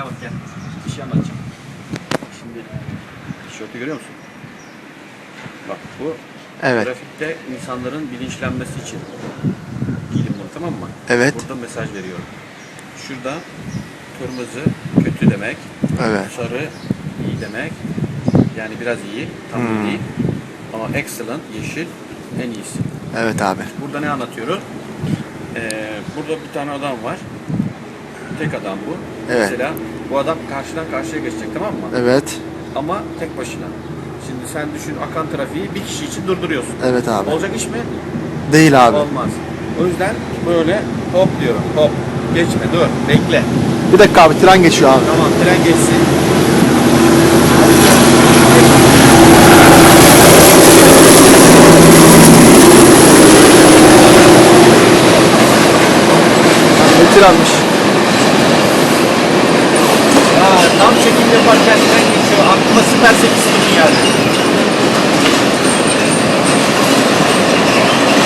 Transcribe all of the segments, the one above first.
Gel bak gel. Bir şey anlatacağım. Şimdi tişörtü görüyor musun? Bak bu Evet. trafikte insanların bilinçlenmesi için giydim bunu tamam mı? Evet. Burada mesaj veriyorum. Şurada kırmızı kötü demek. Evet. Sarı iyi demek. Yani biraz iyi, tam Hmm. değil. Ama excellent, yeşil en iyisi. Evet abi. Burada ne anlatıyoruz? Ee, burada bir tane adam var. Tek adam bu. Evet. Mesela bu adam karşıdan karşıya geçecek tamam mı? Evet. Ama tek başına. Şimdi sen düşün akan trafiği bir kişi için durduruyorsun. Evet abi. Olacak iş mi? Değil abi. Olmaz. O yüzden böyle hop diyorum. Hop. Geçme dur. Bekle. Bir dakika abi tren geçiyor abi. Tamam tren geçsin. Ne trenmiş? Ha, tam çekim yaparken tren geçiyor. Aklıma Süper 8 filmi geldi.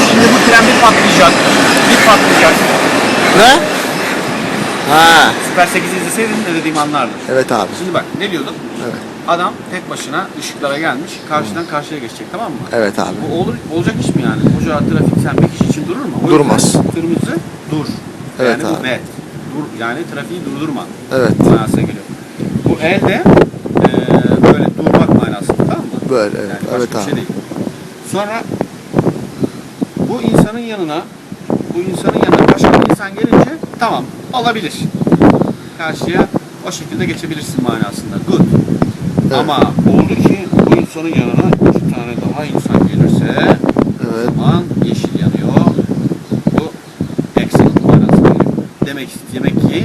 Şimdi bu tren bir patlayacak. Bir patlayacak. Ne? Ha. Süper 8'i izleseydin ne dediğimi anlardın. Evet abi. Şimdi bak ne diyorduk? Evet. Adam tek başına ışıklara gelmiş. Karşıdan karşıya geçecek tamam mı? Evet abi. Bu olur, olacak iş mi yani? Koca trafik sen bir kişi için durur mu? O Durmaz. yüzden Kırmızı dur. Evet yani bu abi. net. Dur, yani trafiği durdurma Evet. manasına geliyor. Bu el de e, böyle durmak manasında tamam mı? Böyle evet. Yani evet şey abi. değil. Sonra bu insanın yanına bu insanın yanına başka bir insan gelince tamam olabilir. Karşıya o şekilde geçebilirsin manasında. Good. Evet. Ama oldu ki bu insanın yanına iki tane daha insan gelirse Evet. o zaman yeşil yanıyor. Bu excellent geliyor. Demek, demek ki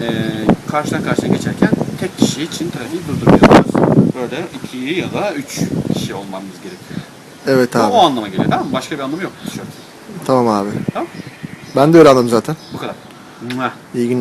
e, karşıdan karşıya geçerken tek kişi için trafiği durdurmuyoruz. Böyle iki ya da üç kişi olmamız gerekiyor. Evet Bu o abi. anlama geliyor tamam mı? Başka bir anlamı yok tişört. Tamam abi. Tamam Ben de öyle anladım zaten. Bu kadar. Mua. İyi günler.